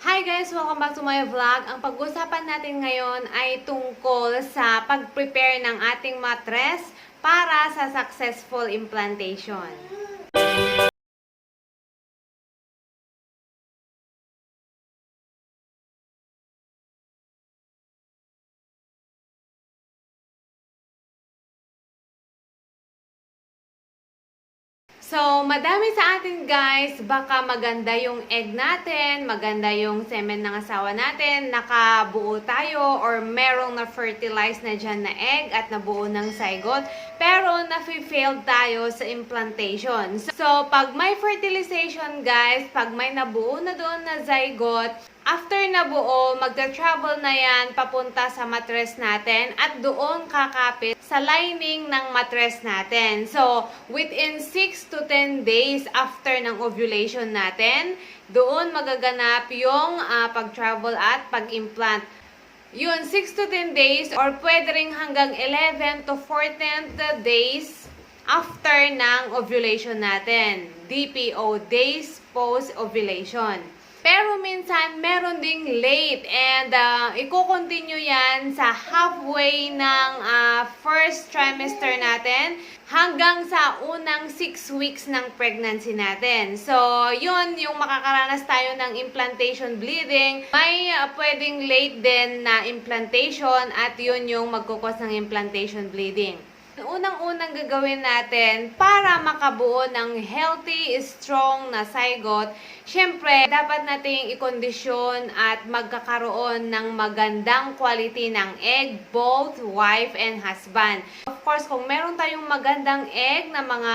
Hi guys! Welcome back to my vlog. Ang pag-usapan natin ngayon ay tungkol sa pag-prepare ng ating mattress para sa successful implantation. So, madami sa atin guys, baka maganda yung egg natin, maganda yung semen ng asawa natin, nakabuo tayo or merong na-fertilize na dyan na egg at nabuo ng zygote, pero na-failed tayo sa implantation. So, pag may fertilization guys, pag may nabuo na doon na zygote, After nabuo, magta-travel na yan papunta sa mattress natin at doon kakapit sa lining ng mattress natin. So, within 6 to 10 days after ng ovulation natin, doon magaganap yung ah, pag-travel at pag-implant. Yun, 6 to 10 days or pwede rin hanggang 11 to 14 days after ng ovulation natin. DPO, days post-ovulation. Pero minsan, meron ding late and uh, i-continue yan sa halfway ng ah, first trimester natin hanggang sa unang 6 weeks ng pregnancy natin. So, yun yung makakaranas tayo ng implantation bleeding. May ah, pwedeng late din na implantation at yun yung magkukos ng implantation bleeding. Unang-unang gagawin natin para makabuo ng healthy, strong na zygote, syempre, dapat nating ikondisyon at magkakaroon ng magandang quality ng egg, both wife and husband. Course, kung meron tayong magandang egg na mga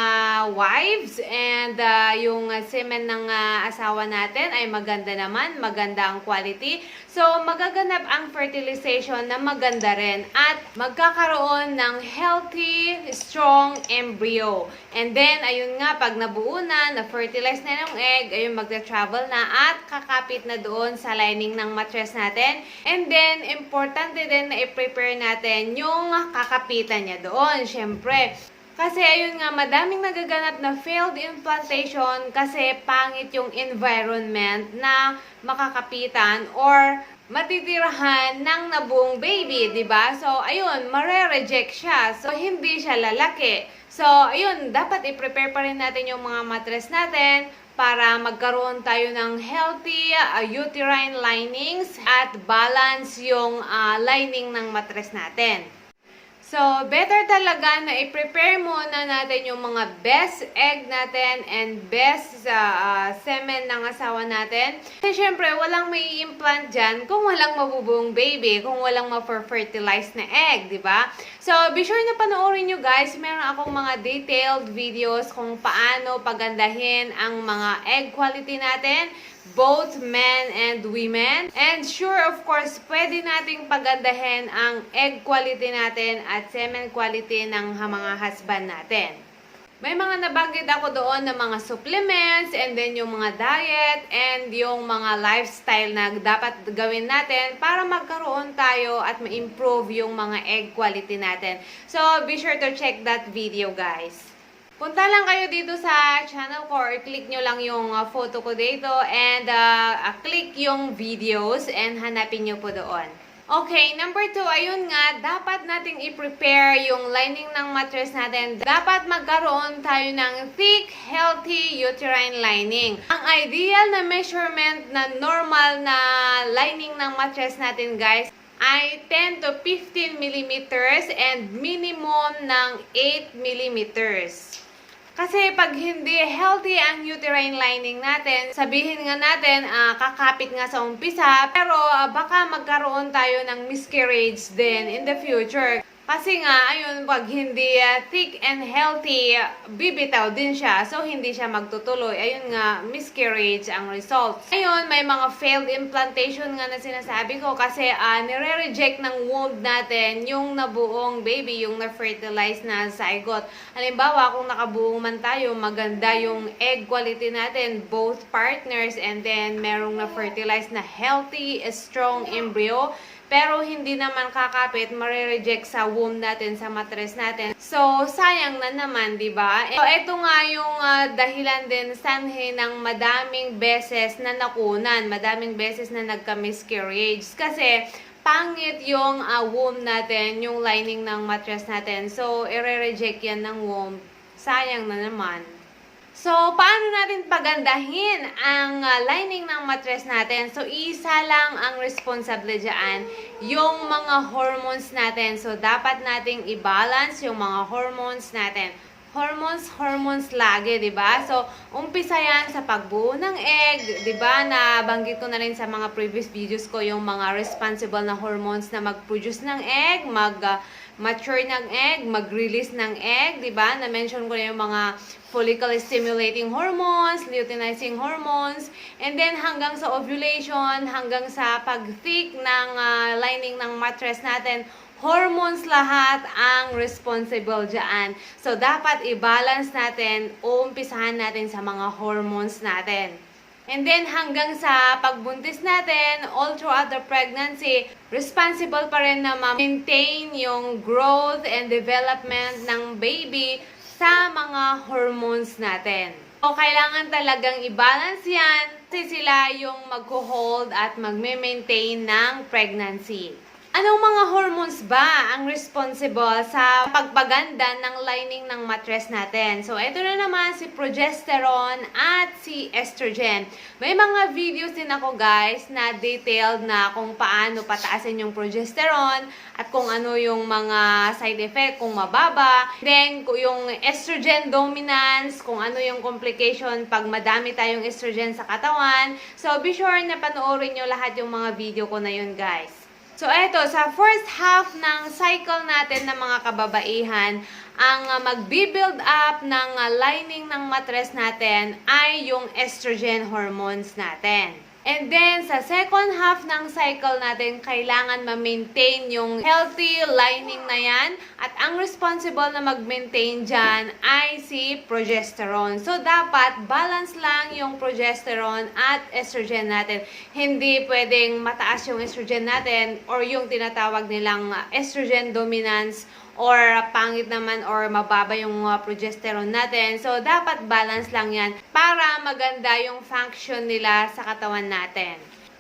wives and uh, yung semen ng uh, asawa natin ay maganda naman, maganda ang quality. So, magaganap ang fertilization na maganda rin at magkakaroon ng healthy, strong embryo. And then, ayun nga, pag nabuo na, na-fertilize na yung egg, ayun, magta-travel na at kakapit na doon sa lining ng mattress natin. And then, importante din na i-prepare natin yung kakapitan niya doon, syempre. Kasi ayun nga, madaming nagaganap na failed implantation kasi pangit yung environment na makakapitan or matitirahan ng nabuong baby, 'di ba? So, ayun, mare-reject siya. So, hindi siya lalaki. So, ayun, dapat i-prepare pa rin natin yung mga mattress natin para magkaroon tayo ng healthy uh, uterine linings at balance yung uh, lining ng mattress natin. So, better talaga na i-prepare muna natin yung mga best egg natin and best uh, uh, semen ng asawa natin. Kasi syempre, walang may implant dyan kung walang mabubuong baby, kung walang ma-fertilize na egg, di ba? So, be sure na panoorin nyo guys. Meron akong mga detailed videos kung paano pagandahin ang mga egg quality natin both men and women. And sure, of course, pwede nating pagandahin ang egg quality natin at semen quality ng mga husband natin. May mga nabanggit ako doon na mga supplements and then yung mga diet and yung mga lifestyle na dapat gawin natin para magkaroon tayo at ma-improve yung mga egg quality natin. So, be sure to check that video, guys. Punta lang kayo dito sa channel ko or click nyo lang yung uh, photo ko dito and uh, uh, click yung videos and hanapin nyo po doon. Okay, number two, ayun nga, dapat nating i-prepare yung lining ng mattress natin. Dapat magkaroon tayo ng thick, healthy uterine lining. Ang ideal na measurement na normal na lining ng mattress natin, guys, ay 10 to 15 millimeters and minimum ng 8 millimeters. Kasi pag hindi healthy ang uterine lining natin, sabihin nga natin, ah, kakapit nga sa umpisa, pero ah, baka magkaroon tayo ng miscarriage din in the future. Kasi nga, ayun, pag hindi ah, thick and healthy, ah, bibitaw din siya. So, hindi siya magtutuloy. Ayun nga, miscarriage ang result. Ayun, may mga failed implantation nga na sinasabi ko kasi uh, nire-reject ng womb natin yung nabuong baby, yung na-fertilize na zygote. Halimbawa, kung nakabuo man tayo, maganda yung egg quality natin, both partners, and then merong na-fertilize na healthy, strong embryo, pero hindi naman kakapit, marireject sa womb natin, sa mattress natin. So, sayang na naman, di ba? So, ito nga yung ah, dahilan din, sanhi ng madaming beses na nakunan, madaming beses na nagka-miscarriage. Kasi, pangit yung ah, womb natin, yung lining ng mattress natin. So, ire-reject yan ng womb. Sayang na naman. So, paano natin pagandahin ang ah, lining ng mattress natin? So, isa lang ang responsable dyan, yung mga hormones natin. So, dapat nating i-balance yung mga hormones natin. Hormones, hormones lagi, di ba? So, umpisa yan sa pagbuo ng egg, di ba? Nabanggit ko na rin sa mga previous videos ko yung mga responsible na hormones na mag-produce ng egg, mag- ah, mature ng egg, mag-release ng egg, di ba? Na-mention ko na yung mga follicle stimulating hormones, luteinizing hormones, and then hanggang sa ovulation, hanggang sa pag-thick ng ah, lining ng mattress natin, hormones lahat ang responsible dyan. So, dapat i-balance natin, umpisahan natin sa mga hormones natin. And then hanggang sa pagbuntis natin, all throughout the pregnancy, responsible pa rin na ma-maintain yung growth and development ng baby sa mga hormones natin. So, kailangan talagang i-balance yan kasi sila yung mag-hold at magme-maintain ng pregnancy. Anong mga hormones ba ang responsible sa pagpaganda ng lining ng mattress natin? So, ito na naman si progesterone at si estrogen. May mga videos din ako guys na detailed na kung paano pataasin yung progesterone at kung ano yung mga side effect, kung mababa. Then, yung estrogen dominance, kung ano yung complication pag madami tayong estrogen sa katawan. So, be sure na panoorin nyo lahat yung mga video ko na yun guys. So, eto, sa first half ng cycle natin ng mga kababaihan, ang uh, magbi-build up ng uh, lining ng mattress natin ay yung estrogen hormones natin. And then, sa second half ng cycle natin, kailangan ma-maintain yung healthy lining na yan. At ang responsible na mag-maintain dyan ay si progesterone. So, dapat balance lang yung progesterone at estrogen natin. Hindi pwedeng mataas yung estrogen natin or yung tinatawag nilang estrogen dominance or pangit naman or mababa yung uh, progesterone natin. So, dapat balance lang yan para maganda yung function nila sa katawan natin.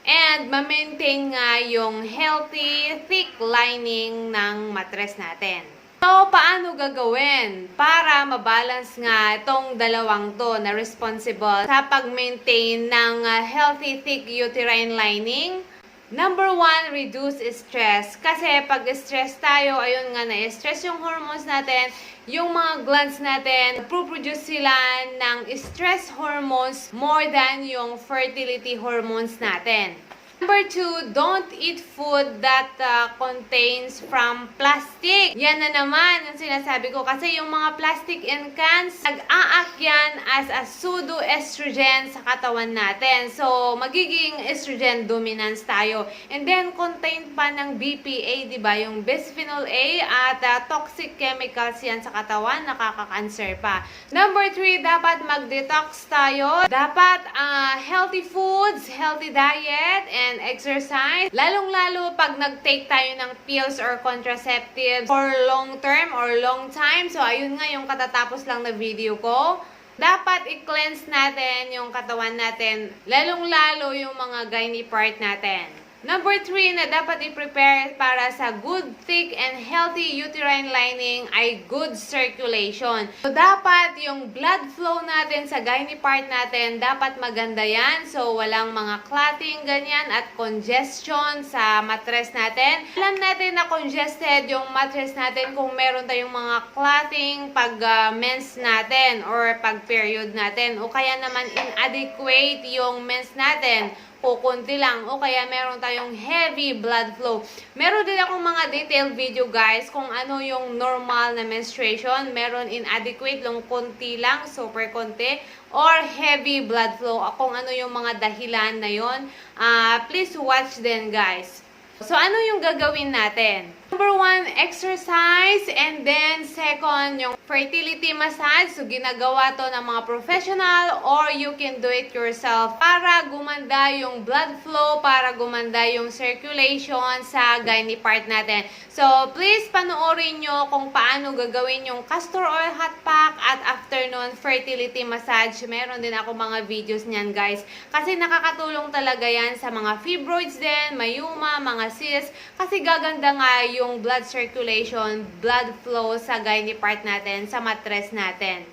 And, ma-maintain nga yung healthy, thick lining ng mattress natin. So, paano gagawin para mabalance nga itong dalawang to na responsible sa pag-maintain ng uh, healthy, thick uterine lining? Number one, reduce stress. Kasi pag stress tayo, ayun nga na-stress yung hormones natin, yung mga glands natin, produce sila ng stress hormones more than yung fertility hormones natin. Number two, don't eat food that uh, contains from plastic. Yan na naman yung sinasabi ko. Kasi yung mga plastic and cans, nag-aakyan as a pseudo-estrogen sa katawan natin. So, magiging estrogen dominance tayo. And then, contain pa ng BPA, di ba? Yung bisphenol A at uh, toxic chemicals yan sa katawan, nakaka-cancer pa. Number three, dapat mag-detox tayo. Dapat uh, healthy foods, healthy diet, and exercise. Lalong-lalo pag nag-take tayo ng pills or contraceptives for long term or long time. So, ayun nga yung katatapos lang na video ko. Dapat i-cleanse natin yung katawan natin, lalong-lalo yung mga gynae part natin. Number three na dapat i-prepare para sa good, thick, and healthy uterine lining ay good circulation. So, dapat yung blood flow natin sa gynae part natin, dapat maganda yan. So, walang mga clotting, ganyan, at congestion sa mattress natin. Alam natin na congested yung mattress natin kung meron tayong mga clotting pag uh, mens natin or pag period natin. O kaya naman inadequate yung mens natin kukunti lang o kaya meron tayong heavy blood flow. Meron din akong mga detailed video guys kung ano yung normal na menstruation. Meron inadequate lang konti lang, super konti or heavy blood flow. Kung ano yung mga dahilan na yon, uh, please watch din guys. So, ano yung gagawin natin? Number one, exercise. And then, second, yung fertility massage. So, ginagawa to ng mga professional or you can do it yourself para gumanda yung blood flow, para gumanda yung circulation sa gynae part natin. So, please panoorin nyo kung paano gagawin yung castor oil hot pack at afternoon fertility massage. Meron din ako mga videos niyan guys. Kasi nakakatulong talaga yan sa mga fibroids din, mayuma, mga cysts. Kasi gaganda nga yung blood circulation, blood flow sa gynae part natin, sa mattress natin.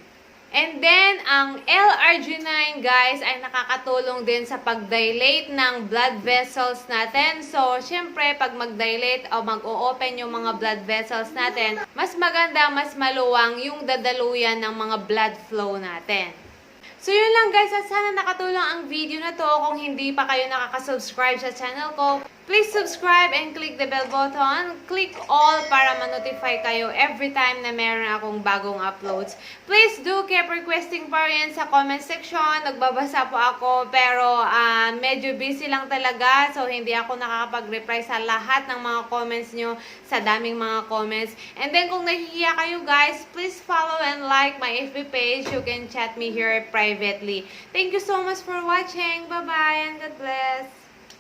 And then, ang L-arginine, guys, ay nakakatulong din sa pag-dilate ng blood vessels natin. So, syempre, pag mag-dilate o mag-o-open yung mga blood vessels natin, mas maganda, mas maluwang yung dadaluyan ng mga blood flow natin. So yun lang guys, at sana nakatulong ang video na to. Kung hindi pa kayo nakaka-subscribe sa channel ko, please subscribe and click the bell button. Click all para ma-notify kayo every time na meron akong bagong uploads. Please do keep requesting pa rin sa comment section. Nagbabasa po ako pero ah, medyo busy lang talaga. So hindi ako nakakapag-reply sa lahat ng mga comments nyo sa daming mga comments. And then kung nahihiya kayo guys, please follow and like my FB page. You can chat me here privately. Thank you so much for watching. Bye-bye and God bless.